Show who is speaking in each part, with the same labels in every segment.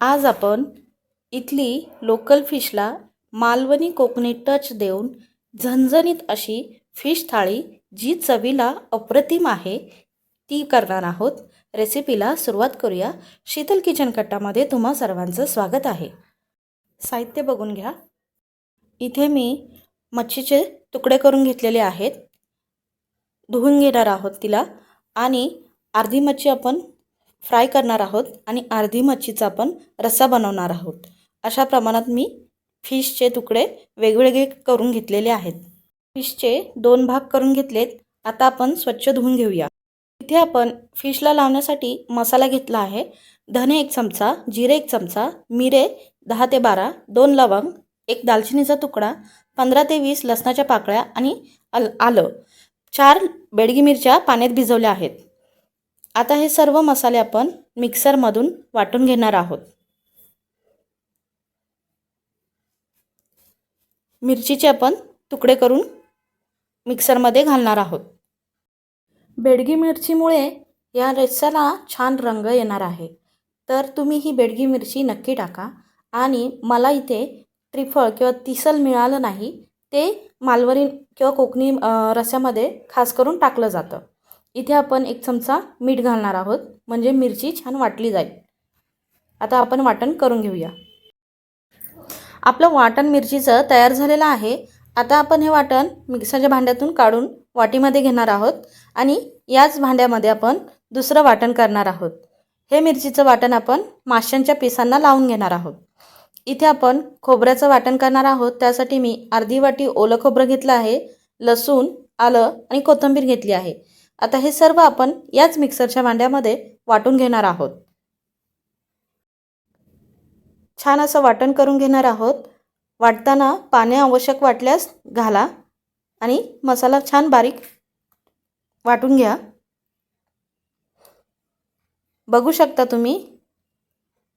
Speaker 1: आज आपण इथली लोकल फिशला मालवणी कोकणी टच देऊन झणझणीत अशी फिश थाळी जी चवीला अप्रतिम आहे ती करणार आहोत. रेसिपीला सुरुवात करूया. शीतल किचन कट्टामध्ये तुम्हा सर्वांचं स्वागत आहे. साहित्य बघून घ्या. इथे मी मच्छीचे तुकडे करून घेतलेले आहेत. धुवून घेणार आहोत तिला. आणि अर्धी मच्छी आपण फ्राय करणार आहोत आणि अर्धी मच्छीचा आपण रस्सा बनवणार आहोत. अशा प्रमाणात मी फिशचे तुकडे वेगवेगळे करून घेतलेले आहेत. फिशचे दोन भाग करून घेतलेत. आता आपण स्वच्छ धुवून घेऊया. इथे आपण फिशला लावण्यासाठी मसाला घेतला आहे. धने एक चमचा जिरे एक चमचा मिरे दहा ते बारा दोन लवंग एक दालचिनीचा तुकडा पंधरा ते वीस लसणाच्या पाकळ्या आणि अल आलं. चार बेडगी मिरच्या पाण्यात भिजवल्या आहेत. आता हे सर्व मसाले आपण मिक्सरमधून वाटून घेणार आहोत. मिरचीचे आपण तुकडे करून मिक्सरमध्ये घालणार आहोत. बेडगी मिरचीमुळे या रेसाला छान रंग येणार आहे. तर तुम्ही ही बेडगी मिरची नक्की टाका आणि मला इथे त्रिफळ किंवा तिसल मिळालं नाही ते मालवरी किंवा कोकणी रस्यामध्ये खास करून टाकलं जातं. इथे आपण एक चमचा मीठ घालणार आहोत. म्हणजे मिरची छान वाटली जाईल. आता आपण वाटण करून घेऊया. आपलं वाटण मिरचीचं तयार झालेलं आहे. आता आपण हे वाटण मिक्सरच्या भांड्यातून काढून वाटीमध्ये घेणार आहोत. आणि याच भांड्यामध्ये आपण दुसरं वाटण करणार आहोत. हे मिरचीचं वाटण आपण माशांच्या पिसांना लावून घेणार आहोत. इथे आपण खोबऱ्याचं वाटण करणार आहोत. त्यासाठी मी अर्धी वाटी ओलं खोबरं घेतलं आहे. लसूण आलं आणि कोथिंबीर घेतली आहे. आता हे सर्व आपण याच मिक्सरच्या भांड्यामध्ये वाटून घेणार आहोत. छान असं वाटण करून घेणार आहोत. वाटताना पाणी आवश्यक वाटल्यास घाला आणि मसाला छान बारीक वाटून घ्या. बघू शकता तुम्ही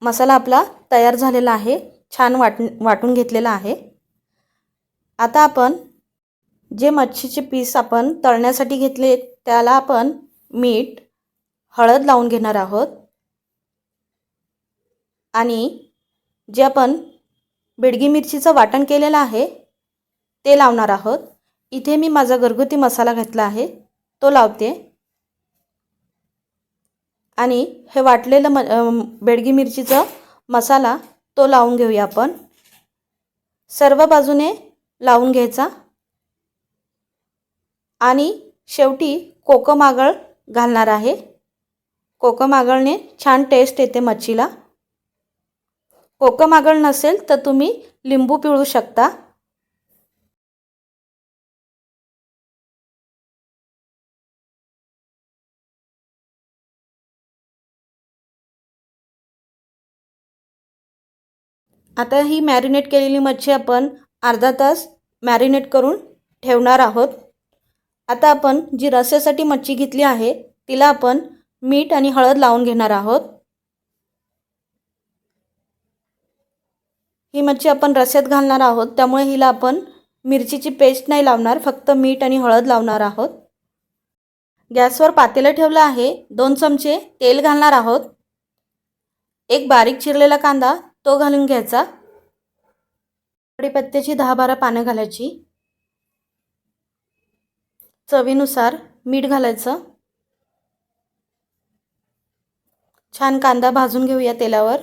Speaker 1: मसाला आपला तयार झालेला आहे छान वाट वाटून घेतलेला आहे. आता आपण जे मच्छीचे पीस आपण तळण्यासाठी घेतले त्याला आपण मीठ हळद लावून घेणार आहोत. आणि जे आपण बेडगी मिरचीचं वाटण केलेलं आहे ते लावणार आहोत. इथे मी माझा घरगुती मसाला घेतला आहे. तो लावते. आणि हे वाटलेलं म बेडगी मिरचीचं मसाला तो लावून घेऊया आपण. सर्व बाजूने लावून घ्यायचा. आणि शेवटी कोकम आगळ घालणार आहे. कोकम आगळने छान टेस्ट येते मच्छीला. कोकम आगळ नसेल तर तुम्ही लिंबू पिळू शकता. आता ही मॅरिनेट केलेली मच्छी आपण अर्धा तास मॅरिनेट करून ठेवणार आहोत. आता आपण जी रस्स्यासाठी मच्छी घेतली आहे तिला आपण मीठ आणि हळद लावून घेणार आहोत. ही मच्छी आपण रस्स्यात घालणार आहोत त्यामुळे हिला आपण मिरचीची पेस्ट नाही लावणार फक्त मीठ आणि हळद लावणार आहोत. गॅसवर पातेलं ठेवलं आहे दोन चमचे तेल घालणार आहोत. एक बारीक चिरलेला कांदा तो घालून घ्यायचा. कढीपत्त्याची दहा बारा पानं घालायची. चवीनुसार मीठ घालायचं. छान कांदा भाजून घेऊया तेलावर.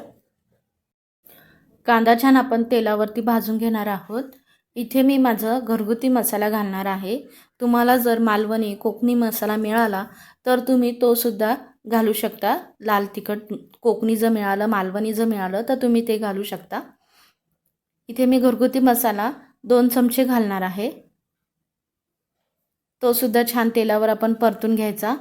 Speaker 1: कांदा छान आपण तेलावरती भाजून घेणार आहोत. इथे मी माझं घरगुती मसाला घालणार आहे. तुम्हाला जर मालवणी कोकणी मसाला मिळाला तर तुम्ही तो सुद्धा घालू शकता. लाल तिखट कोकणी जर मिळालं मालवणी जर मिळालं तर तुम्ही ते घालू शकता. इथे मी घरगुती मसाला दोन चमचे घालणार आहे. तो सुद्धा छान तेलावर आपण परतून घ्यायचा.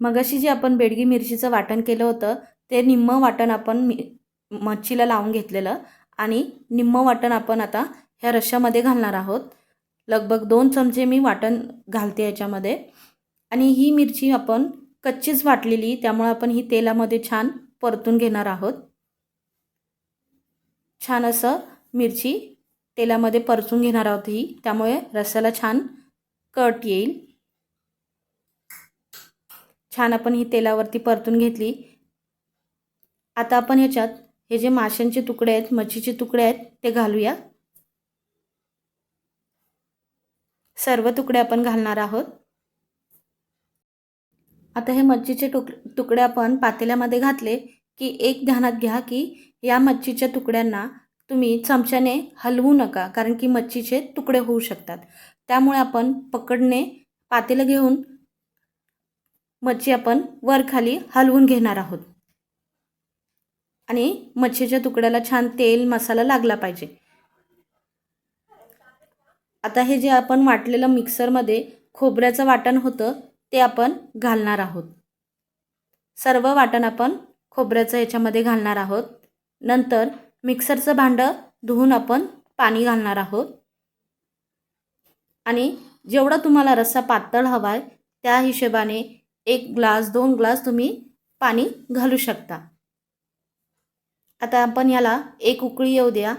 Speaker 1: मगाशी जे आपण बेडगी मिरचीचं वाटण केलं होतं ते निम्म वाटण आपण मी मच्छीला लावून घेतलेलं आणि निम्मं वाटण आपण आता ह्या रश्श्यामध्ये घालणार आहोत. लगभग दोन चमचे मी वाटण घालते याच्यामध्ये. आणि ही मिरची आपण कच्चीच वाटलेली त्यामुळे आपण ही तेलामध्ये छान परतून घेणार आहोत. छान असं मिरची तेलामध्ये परतून घेणार आहोत ही. त्यामुळे रस्साला छान कट येईल. छान आपण ही तेलावरती परतून घेतली. आता आपण ह्याच्यात हे जे माशांचे तुकडे आहेत मच्छीचे तुकडे आहेत ते घालूया. सर्व तुकडे आपण घालणार आहोत. आता हे मच्छीचे तुक तुकडे आपण पातेल्यामध्ये घातले की एक ध्यानात घ्या की या मच्छीच्या तुकड्यांना तुम्ही चमच्याने हलवू नका कारण की मच्छीचे तुकडे होऊ शकतात. त्यामुळे आपण पकडणे पातेलं घेऊन मच्छी आपण वर खाली हलवून घेणार आहोत. आणि मच्छीच्या तुकड्याला छान तेल मसाला लागला पाहिजे. आता हे जे आपण वाटलेलं मिक्सरमध्ये खोबऱ्याचं वाटण होतं ते आपण घालणार आहोत. सर्व वाटण आपण खोबऱ्याचं याच्यामध्ये घालणार आहोत. नंतर मिक्सरचं भांडं धुवून आपण पाणी घालणार आहोत. आणि जेवढा तुम्हाला रस्सा पातळ हवा आहे त्या हिशोबाने एक ग्लास दोन ग्लास तुम्ही पाणी घालू शकता. आता आपण याला एक उकळी येऊ द्या.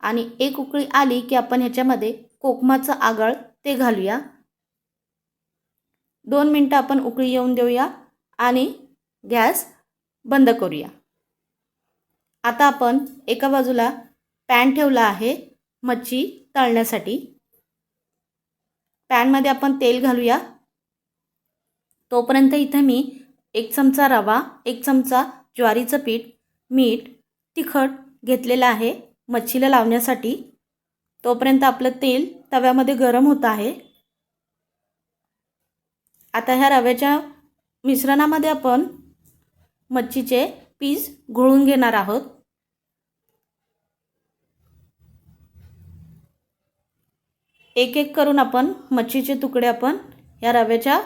Speaker 1: आणि एक उकळी आली की आपण ह्याच्यामध्ये कोकमाचं आगळ ते घालूया. दोन मिनटं आपण उकळी येऊन देऊया आणि गॅस बंद करूया. आता आपण एका बाजूला पॅन ठेवला आहे मच्छी तळण्यासाठी. पॅनमध्ये आपण तेल घालूया. तोपर्यंत इथं मी एक चमचा रवा एक चमचा ज्वारीचं पीठ मीठ तिखट घेतलेलं आहे मच्छीला लावण्यासाठी. तोपर्यंत आपलं तेल तव्यामध्ये गरम होत आहे. आता ह्या रव्याच्या मिश्रणामध्ये आपण मच्छीचे पीस घोळून घेणार आहोत. एक एक करून आपण मच्छीचे तुकडे आपण या रव्याच्या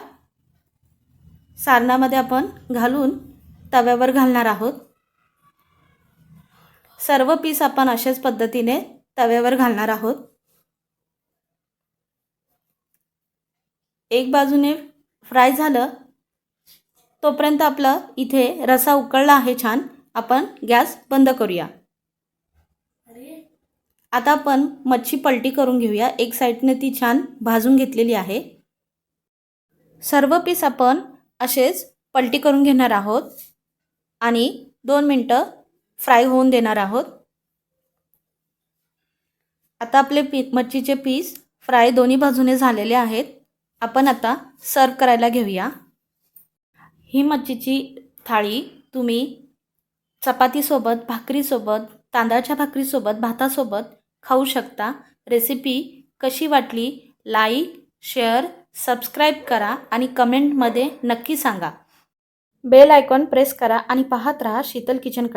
Speaker 1: सारणामध्ये आपण घालून तव्यावर घालणार आहोत. सर्व पीस आपण अशाच पद्धतीने तव्यावर घालणार आहोत. एक बाजूने फ्राय झालं तोपर्यंत आपलं इथे रसा उकळला आहे छान. आपण गॅस बंद करूया. आता आपण मच्छी पलटी करून घेऊया. एक साईडने ती छान भाजून घेतलेली आहे. सर्व पीस आपण असेच पलटी करून घेणार आहोत. आणि दोन मिनटं फ्राय होऊन देणार आहोत. आता आपले पी मच्छीचे पीस फ्राय दोन्ही बाजूने झालेले आहेत. आपण आता सर्व करायला घेऊया. ही मच्छीची थाळी तुम्ही चपातीसोबत भाकरीसोबत तांदळाच्या भाकरीसोबत भातासोबत खाऊ शकता. रेसिपी कशी वाटली? लाईक शेअर सबस्क्राईब करा आणि कमेंटमध्ये नक्की सांगा. बेल आयकॉन प्रेस करा आणि पाहत राहा शीतल किचनकडे